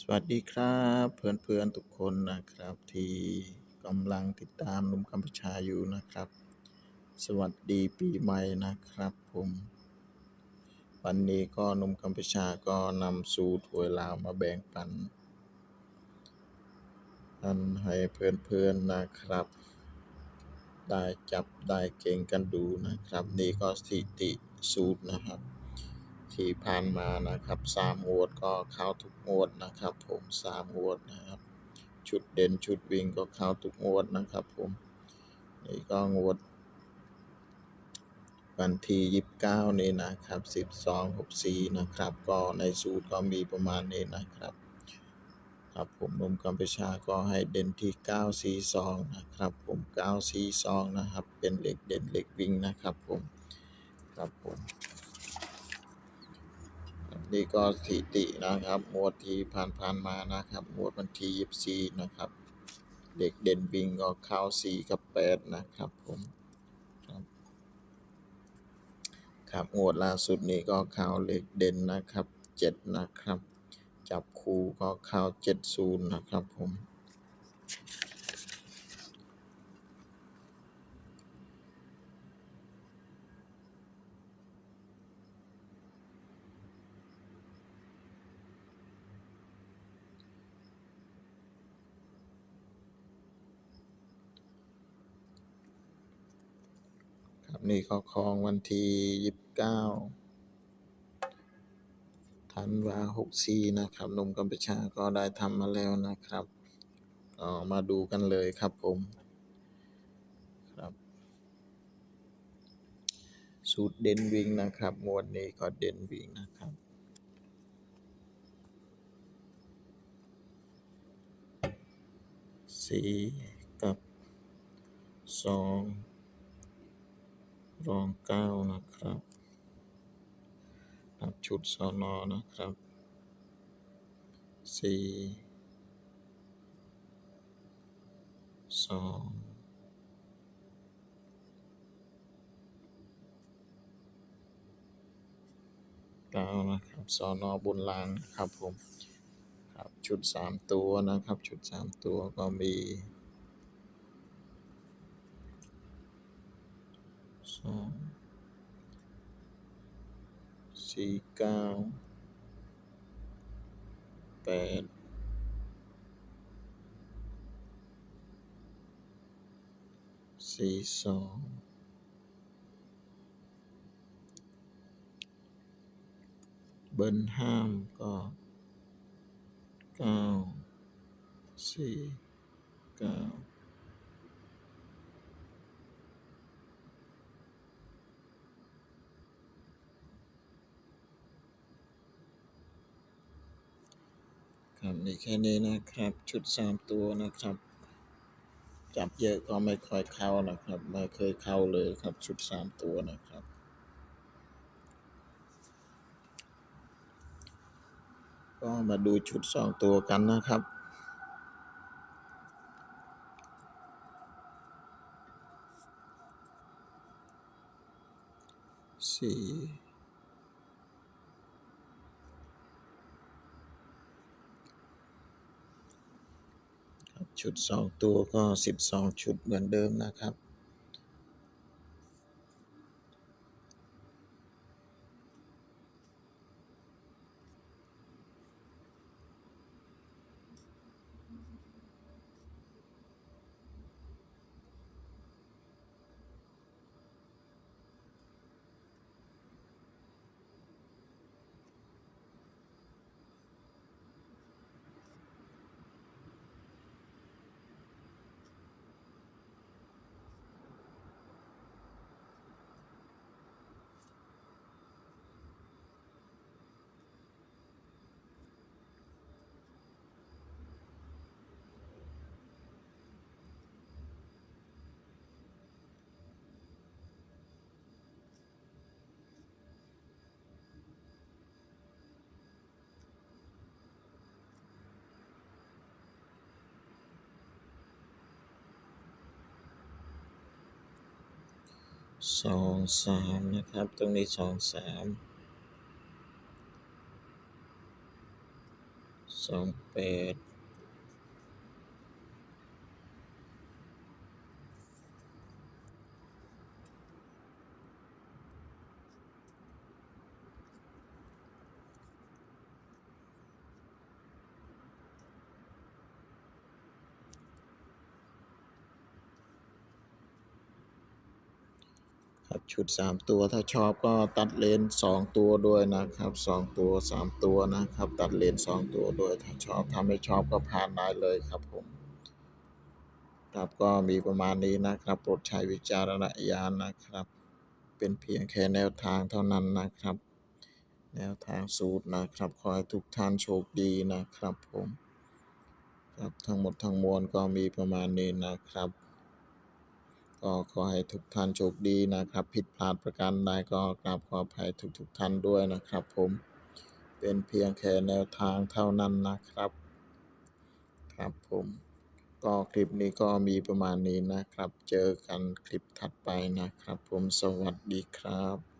สวัสดีครับ เพื่อนๆทุกคนนะครับ ที่กำลังติดตามหนุ่มกัมพูชาอยู่นะครับ สวัสดีปีใหม่นะครับผม วันนี้ก็นุ่มกัมพูชาก็นำสูตรหวยลาวมาแบ่งปันอันให้เพื่อนๆนะครับ ได้จับได้เก่งกันดูนะครับ นี่ก็สถิติสูตรนะครับ ที่ผ่านมานะครับ3งวดก็เข้าทุกงวดนะครับ ผม3งวดนะครับ ชุดเด่นชุดวิ่งก็เข้าทุกงวดนะครับ ผมนี่ก็งวด วันที่29นี้นะครับ12 64นะครับ ก็ในสูตรก็มีประมาณนี้นะครับ ครับผมนุ่มกัมพูชาก็ให้เด่นที่942นะครับ ผม942นะครับ เป็นเหล็กเด่นเหล็กวิ่งนะครับ ผมครับผม นี่ก็สถิตินะครับงวดที่ผ่านๆมานะครับงวดวันที่24นะครับ เด็กเด่นวิ่งก็เข้า4กับ8นะครับผมครับครับงวดล่าสุดนี้ก็เข้าเลขเด่นนะครับ7นะครับ จับคู่ก็เข้า70นะครับผม นี่ก็ของวันที่29ธันวา64นะครับหนุ่มกัมพูชาก็ได้ทำมาแล้วนะครับก็มาดูกันเลยครับผมครับ สูตรเด่นวิ่งนะครับงวดนี้ก็เด่นวิ่งนะครับสี่กับสอง รองเก้านะครับนับชุดสอนอนะครับสี่สองเก้านะครับสอนอบนลางนะครับผมครับชุดสามตัวนะครับ ชุดสามตัวก็มีส องสี่เก้าแปดสี่สองเบิ้ลห้ามก็เก้าสี่เก้า ครับนี่แค่นี้นะครับ ชุดสามตัวนะครับ จับเยอะก็ไม่ค่อยเข้านะครับ ไม่เคยเข้าเลยครับ ชุดสามตัวนะครับก็มาดูชุดสองตัวกันนะครับสี่ครับ ชุดสองตัวก็สิบสองชุดเหมือนเดิมนะครับ สองสามนะครับ ตรงนี้สองสามสองแปด ชุดสามตัวถ้าชอบก็ตัดเลนสองตัวด้วยนะครับสองตัวสามตัวนะครับ ตัดเลนสองตัวด้วยถ้าชอบถ้าไม่ชอบก็ผ่านได้เลยครับผมครับก็มีประมาณนี้นะครับโปรดใช้วิจารณญาณนะครับ เป็นเพียงแค่แนวทางเท่านั้นนะครับ แนวทางสูตรนะครับ ขอให้ทุกท่านโชคดีนะครับผมครับทั้งหมดทั้งมวลก็มีประมาณนี้นะครับ ก็ขอให้ทุกท่านโชคดีนะครับ ผิดพลาดประการใดก็กราบขออภัยทุกทุกท่านด้วยนะครับ ผมเป็นเพียงแค่แนวทางเท่านั้นนะครับ ครับผมก็คลิปนี้ก็มีประมาณนี้นะครับ เจอกันคลิปถัดไปนะครับ ผมสวัสดีครับ